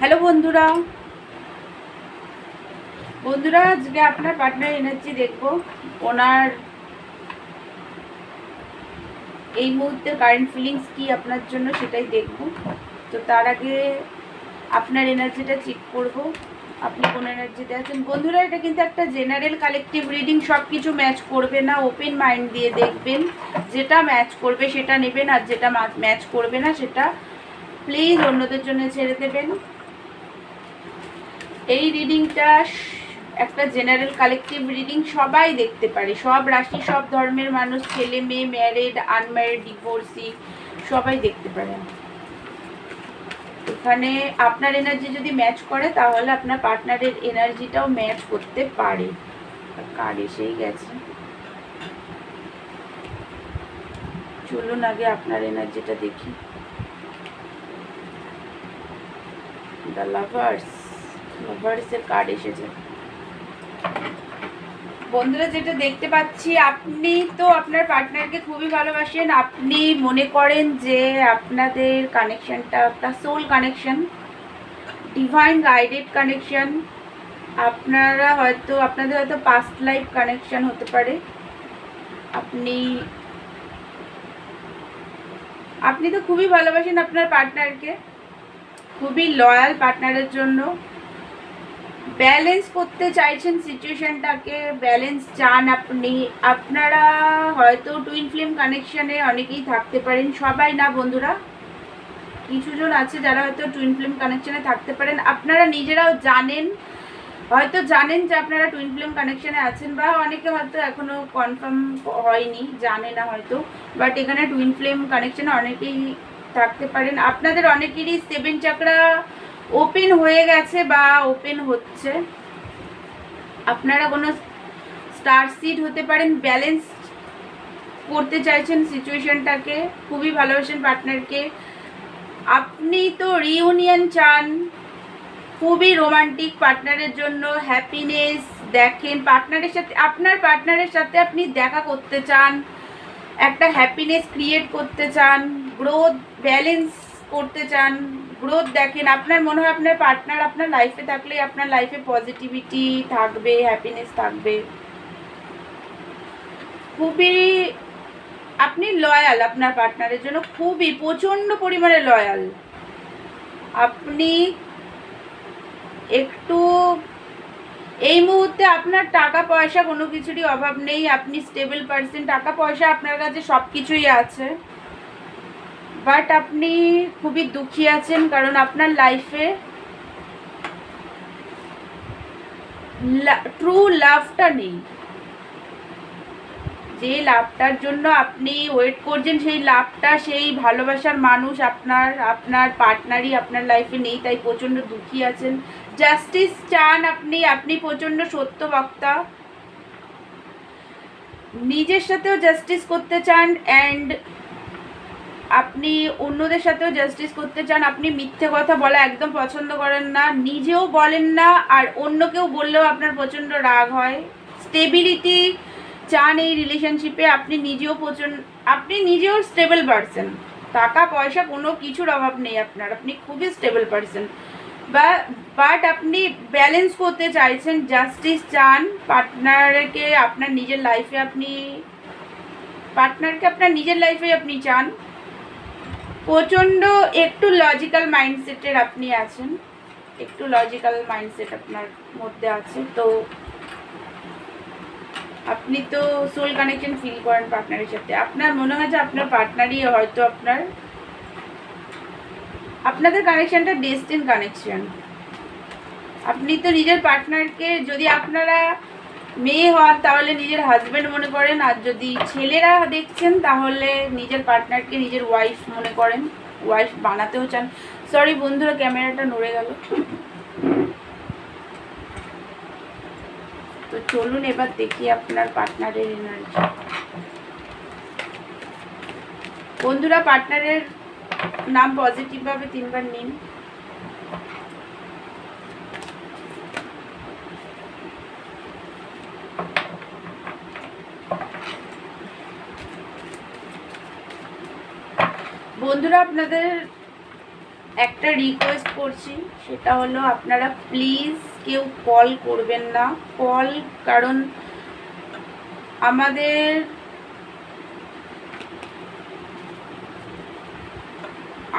Hello বন্ধুরা। বন্ধুরা, আজকে আপনার পার্টনার এনার্জি দেখব। ওনার এই মুহূর্তে কারেন্ট ফিলিংস কি আপনার জন্য সেটাই দেখব। তো তার আগে আপনার এনার্জিটা চেক করব। আপনি কোন এনার্জিতে আছেন? বন্ধুরা, এটা কিন্তু একটা জেনারেল কালেকটিভ রিডিং সব কিছু ম্যাচ করবে না। ওপেন মাইন্ড দিয়ে দেখবেন। যেটা ম্যাচ করবে সেটা নেবেন আর যেটা ম্যাচ করবে না সেটা প্লিজ অন্যদের জন্য ছেড়ে দেবেন। এই রিডিংটা একটা জেনারেল কালেকটিভ রিডিং সবাই দেখতে পারে। সব রাশি, সব ধর্মের মানুষ, ছেলে, মেয়ে ম্যারিড আনম্যারিড ডিভোর্সি সবাই দেখতে পারে। এখানে আপনার এনার্জি যদি ম্যাচ করে, তাহলে আপনার পার্টনারের এনার্জিটাও ম্যাচ করতে পারে। কার এসেই গেছে? চলুন আগে আপনার এনার্জিটা দেখি। দ্য লাভার্স লাভার্সের কার্ড এসেছে। বন্ধুরা, যেটা দেখতে পাচ্ছি, আপনি তো আপনার পার্টনারকে খুবই ভালোবাসেন। আপনি মনে করেন যে আপনাদের কানেকশনটা একটা soul connection divine guided connection আপনারা হয়তো, আপনাদের হয়তো পাস্ট লাইফ কানেকশন হতে পারে। আপনি আপনি তো খুবই ভালোবাসেন আপনার পার্টনারকে খুবই লয়াল পার্টনারের জন্য। ব্যালেন্স করতে চাইছেন সিচুয়েশনটাকে ব্যালেন্স চান আপনি। আপনারা হয়তো টুইন ফ্লেম কানেকশানে অনেকেই থাকতে পারেন। সবাই না, বন্ধুরা? কিছুজন আছে যারা হয়তো টুইন ফ্লেম কানেকশানে থাকতে পারেন। আপনারা নিজেরাও জানেন। হয়তো জানেন যে আপনারা টুইন ফ্লেম কানেকশানে আছেন বা অনেকে হয়তো এখনও কনফার্ম হয়নি, জানে না হয়তো। বাট এখানে টুইন ফ্লেম কানেকশানে অনেকেই থাকতে পারেন। আপনাদের অনেকেরই সেভেন চাকরা ওপেন হয়ে গেছে বা ওপেন হচ্ছে। আপনারা কোনো স্টার সিট হতে পারেন ব্যালেন্স করতে চাইছেন সিচুয়েশনটাকে খুবই ভালোবাসেন পার্টনারকে আপনি তো রিউনিয়ন চান, খুবই রোমান্টিক পার্টনারের জন্য হ্যাপিনেস দেখেন পার্টনারের সাথে, আপনার পার্টনারের সাথে আপনি দেখা করতে চান, একটা হ্যাপিনেস ক্রিয়েট করতে চান গ্রোথ ব্যালেন্স করতে চান গ্রোথ দেখেন, আপনার মনে হয় আপনার পার্টনার আপনার লাইফে থাকলে আপনার লাইফে পজিটিভিটি থাকবে হ্যাপিনেস থাকবে। খুবই, আপনি লয়াল আপনার পার্টনারের জন্য, খুবই, প্রচণ্ড পরিমাণে লয়াল আপনি একটু, এই মুহূর্তে আপনার টাকা পয়সা কোনো কিছুরই অভাব নেই, আপনি স্টেবল পার্সেন টাকা পয়সা আপনার কাছে সব কিছুই আছে। বাট আপনি খুবই দুঃখী আছেন কারণ আপনার লাইফে ট্রু লাভটা নেই। যে লাভটার জন্য আপনি ওয়েট করছেন, সেই লাভটা সেই ভালোবাসার মানুষ আপনার আপনার পার্টনারই আপনার লাইফে নেই, তাই প্রচণ্ড দুঃখী আছেন। জাস্টিস চান আপনি আপনি প্রচণ্ড সত্য বক্তা। নিজের সাথেও জাস্টিস করতে চান অ্যান্ড আপনি অন্যদের সাথেও জাস্টিস করতে চান, আপনি মিথ্যে কথা বলা একদম পছন্দ করেন না, নিজেও বলেন না আর অন্য কেউ বললেও আপনার প্রচণ্ড রাগ হয়। স্টেবিলিটি চান এই রিলেশনশিপে আপনি নিজেও প্রচণ্ড, আপনি নিজেও স্টেবল পারসন টাকা, পয়সা, কোনো কিছুর অভাব নেই আপনার, আপনি খুবই স্টেবল পারসন বা বাট আপনি ব্যালেন্স করতে চাইছেন জাস্টিস চান পার্টনারকে আপনার নিজের লাইফে আপনি পার্টনারকে আপনার নিজের লাইফে আপনি চান। প্রচণ্ড একটু লজিক্যাল মাইন্ডসেটের আপনি আছেন। একটু লজিক্যাল মাইন্ডসেট আপনার মধ্যে আছে। তো আপনি তো সোল কানেকশন ফিল করেন পার্টনারের সাথে। আপনার মনে হয় যে আপনার পার্টনারই হয়তো আপনার আপনাদের কানেকশনটা ডেস্টিন কানেকশন আপনি তো নিজের পার্টনারকে যদি আপনারা মেয়ে হন, তাহলে নিজের হাজব্যান্ড মনে করেন। আর যদি ছেলেরা দেখছেন, তাহলে নিজের পার্টনারকে নিজের ওয়াইফ মনে করেন। ওয়াইফ বানাতেও চান। সরি বন্ধুরা, ক্যামেরাটা নড়ে গেল। তো চলুন এবার দেখি আপনার পার্টনারের এনার্জি বন্ধুরা পার্টনারের নাম পজিটিভভাবে তিনবার নিন। বন্ধুরা, আপনাদের একটা রিকোয়েস্ট করছি। সেটা হলো, আপনারা প্লিজ কেউ কল করবেন না। কল কারণ আমাদের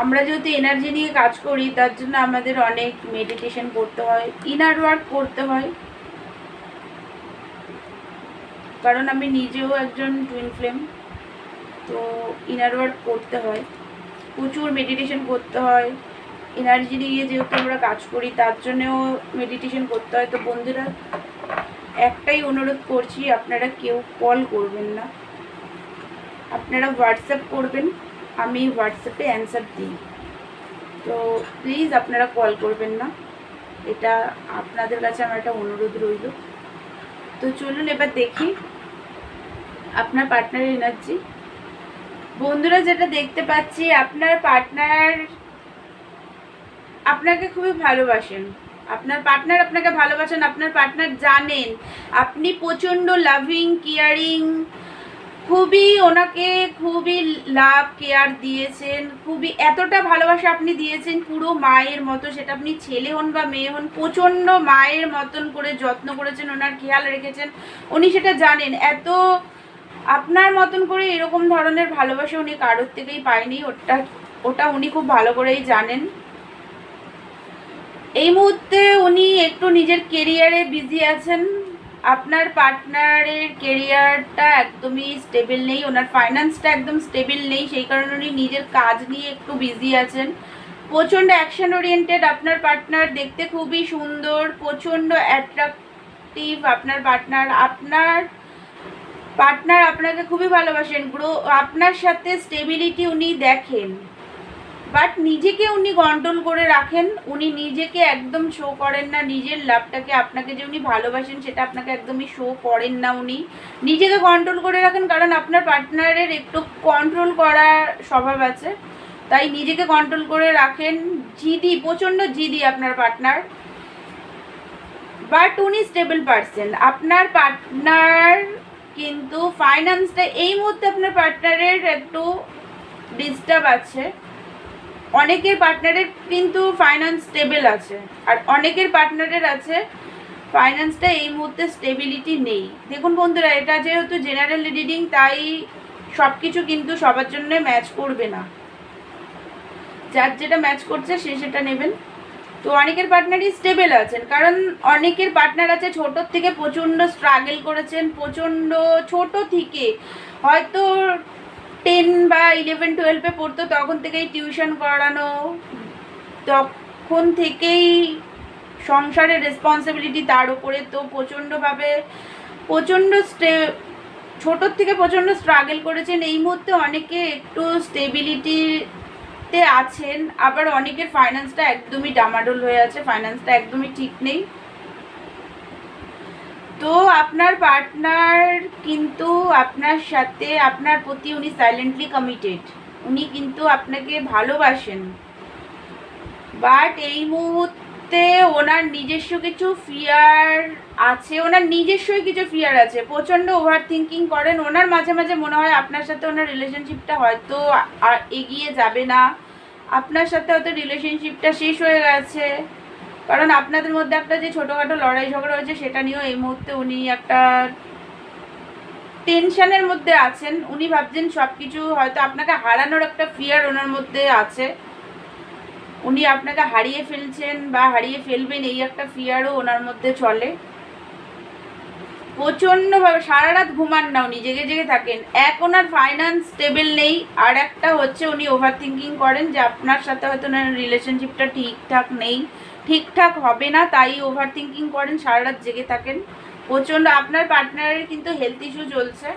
আমরা যেহেতু এনার্জি নিয়ে কাজ করি, তার জন্য আমাদের অনেক মেডিটেশন করতে হয় ইনার ওয়ার্ক করতে হয়। কারণ আমি নিজেও একজন টুইন ফ্লেম তো ইনার ওয়ার্ক করতে হয়। প্রচুর মেডিটেশন করতে হয় এনার্জি নিয়ে যেহেতু আমরা কাজ করি, তার জন্যেও মেডিটেশন করতে হয়। তো বন্ধুরা, একটাই অনুরোধ করছি, আপনারা কেউ কল করবেন না। আপনারা হোয়াটসঅ্যাপ করবেন, আমি হোয়াটসঅ্যাপে অ্যান্সার দিই। তো প্লিজ আপনারা কল করবেন না। এটা আপনাদের কাছে আমার একটা অনুরোধ রইল। তো চলুন এবার দেখি, আপনার পার্টনারের এনার্জি বন্ধুরা যেটা দেখতে পাচ্ছি, আপনার পার্টনার আপনাকে খুবই ভালোবাসেন। আপনার পার্টনার আপনাকে ভালোবাসেন, আপনার পার্টনার জানেন। আপনি প্রচণ্ড লাভিং কেয়ারিং খুবই ওনাকে খুবই লাভ কেয়ার দিয়েছেন। খুবই এতটা ভালোবাসা আপনি দিয়েছেন পুরো মায়ের মতো, সেটা আপনি ছেলে হন বা মেয়ে হন, প্রচণ্ড মায়ের মতন করে যত্ন করেছেন, ওনার খেয়াল রেখেছেন। উনি সেটা জানেন। এত আপনার মতন করে এরকম ধরনের ভালোবাসা উনি কারোর থেকেই পায়নি, ওটা ওটা উনি খুব ভালো করেই জানেন। এই মুহূর্তে উনি একটু নিজের কেরিয়ারে বিজি আছেন। আপনার পার্টনারের কেরিয়ারটা একদমই স্টেবল নেই, ওনার ফাইন্যান্সটা একদম স্টেবল নেই, সেই কারণে উনি নিজের কাজ নিয়ে একটু বিজি আছেন। প্রচণ্ড অ্যাকশন ওরিয়েন্টেড আপনার পার্টনার দেখতে খুবই সুন্দর, প্রচণ্ড অ্যাট্রাকটিভ আপনার পার্টনার আপনার পার্টনার আপনাকে খুবই ভালোবাসেন গ্রো আপনার সাথে স্টেবিলিটি উনি দেখেন। বাট নিজেকে উনি কন্ট্রোল করে রাখেন, উনি নিজেকে একদম শো করেন না, নিজের লাভটাকে আপনাকে যে উনি ভালোবাসেন, সেটা আপনাকে একদমই শো করেন না উনি। নিজেকে কন্ট্রোল করে রাখেন, কারণ আপনার পার্টনারের একটু কন্ট্রোল করার স্বভাব আছে। তাই নিজেকে কন্ট্রোল করে রাখেন, জিদি, প্রচণ্ড জিদি আপনার পার্টনার বাট উনি স্টেবল পারসন আপনার পার্টনার কিন্তু ফাইন্যান্সটা এই মুহূর্তে আপনার পার্টনারের একটু ডিস্টার্ব আছে। অনেকের পার্টনারের কিন্তু ফাইন্যান্স স্টেবল আছে আর অনেকের পার্টনারের আছে ফাইন্যান্সটা এই মুহূর্তে স্টেবিলিটি নেই। দেখুন বন্ধুরা, এটা যেহেতু জেনারেল রিডিং তাই সব কিছু কিন্তু সবার জন্য ম্যাচ করবে না। যার যেটা ম্যাচ করছে, সে সেটা নেবেন। তো অনেকের পার্টনারই স্টেবেল আছেন। কারণ অনেকের পার্টনার আছে ছোটোর থেকে প্রচণ্ড স্ট্রাগল করেছেন, প্রচণ্ড ছোট থেকে। হয়তো টেন বা ইলেভেন টুয়েলভে পড়তো, তখন থেকেই টিউশন করানো, তখন থেকেই সংসারের রেসপন্সিবিলিটি তার উপরে। তো প্রচণ্ডভাবে, প্রচণ্ড স্টে ছোটোর থেকে প্রচণ্ড স্ট্রাগল করেছেন। এই মুহূর্তে অনেকে একটু স্টেবিলিটিতে আছেন, আবার অনেকের ফাইন্যান্সটা একদমই ডামাডোল হয়ে আছে ফাইন্যান্সটা একদমই ঠিক নেই। তো আপনার পার্টনার কিন্তু আপনার সাথে, আপনার প্রতি উনি সাইলেন্টলি কমিটেড উনি কিন্তু আপনাকে ভালোবাসেন। বাট এই মুহূর্তে ওনার নিজস্ব কিছু ফিয়ার আছে, ওনার নিজস্বই কিছু ফিয়ার আছে। প্রচণ্ড ওভার থিঙ্কিং করেন, ওনার মাঝে মাঝে মনে হয় আপনার সাথে ওনার রিলেশনশিপটা হয়তো এগিয়ে যাবে না। আপনার সাথে হয়তো রিলেশনশিপটা শেষ হয়ে গেছে। কারণ আপনাদের মধ্যে একটা যে ছোটোখাটো লড়াই ঝগড়া হয়েছে, সেটা নিয়েও এই মুহূর্তে উনি একটা টেনশনের মধ্যে আছেন। উনি ভাবছেন সব কিছু হয়তো আপনাকে হারানোর একটা ফিয়ার ওনার মধ্যে আছে। উনি আপনাকে হারিয়ে ফেলছেন বা হারিয়ে ফেলবেন এই একটা ফিয়ারও ওনার মধ্যে চলে। প্রচণ্ডভাবে সারা রাত ঘুমান না উনি, জেগে জেগে থাকেন। এক ওনার ফাইন্যান্স স্টেবল নেই, আর একটা হচ্ছে উনি ওভার থিঙ্কিং করেন যে আপনার সাথে হয়তো ওনার রিলেশনশিপটা ঠিকঠাক নেই। ঠিকঠাক হবে না, তাই ওভার থিঙ্কিং করেন সারা রাত জেগে থাকেন। প্রচণ্ড আপনার পার্টনারের কিন্তু হেলথ ইস্যু চলছে।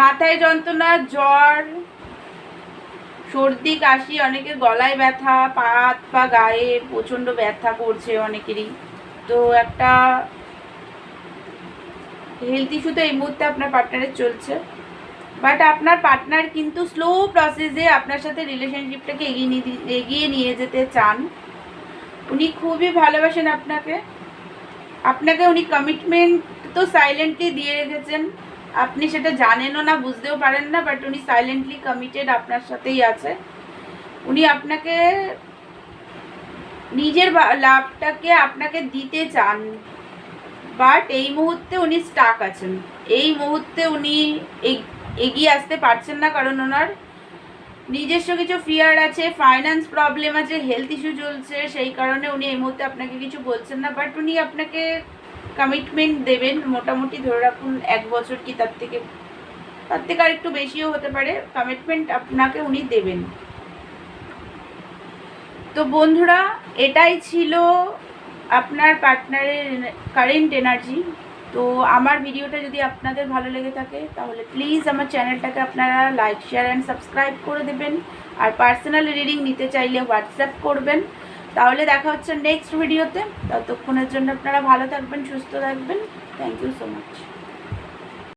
মাথায় যন্ত্রণা, জ্বর সর্দি, কাশি, অনেকের গলায় ব্যথা পা হাত পা গায়ে প্রচণ্ড ব্যথা করছে অনেকেরই। তো একটা হেলথ ইস্যু তো এই মুহূর্তে আপনার পার্টনারের চলছে। বাট আপনার পার্টনার কিন্তু স্লো প্রসেসে আপনার সাথে রিলেশনশিপটাকে এগিয়ে নিয়ে এগিয়ে নিয়ে যেতে চান। উনি খুবই ভালোবাসেন আপনাকে। আপনাকে উনি কমিটমেন্ট তো সাইলেন্টলি দিয়ে রেখেছেন। আপনি সেটা জানেনও না, বুঝতেও পারেন না বাট উনি সাইলেন্টলি কমিটেড আপনার সাথেই আছে। উনি আপনাকে নিজের লাভটাকে আপনাকে দিতে চান বাট এই মুহূর্তে উনি স্টাক আছেন। এই মুহূর্তে উনি এগিয়ে আসতে পারছেন না, কারণ ওনার নিজস্ব কিছু ফিয়ার আছে ফাইন্যান্স প্রবলেম আছে হেলথ ইস্যু চলছে, সেই কারণে উনি এই মুহূর্তে আপনাকে কিছু বলছেন না বাট উনি আপনাকে কমিটমেন্ট দেবেন, মোটামুটি ধরে রাখুন এক বছর কি তার থেকে তার থেকে আর একটু বেশিও হতে পারে কমিটমেন্ট আপনাকে উনি দেবেন। তো বন্ধুরা, এটাই ছিল আপনার পার্টনারের কারেন্ট এনার্জি তো আমার ভিডিওটা যদি আপনাদের ভালো লেগে থাকে, তাহলে প্লিজ আমার চ্যানেলটাকে আপনারা লাইক শেয়ার অ্যান্ড সাবস্ক্রাইব করে দেবেন। আর পার্সোনাল রিডিং নিতে চাইলে হোয়াটসঅ্যাপ করবেন। তাহলে দেখা হচ্ছে নেক্সট ভিডিওতে ততক্ষণের জন্য আপনারা ভালো থাকবেন, সুস্থ থাকবেন। Thank you so much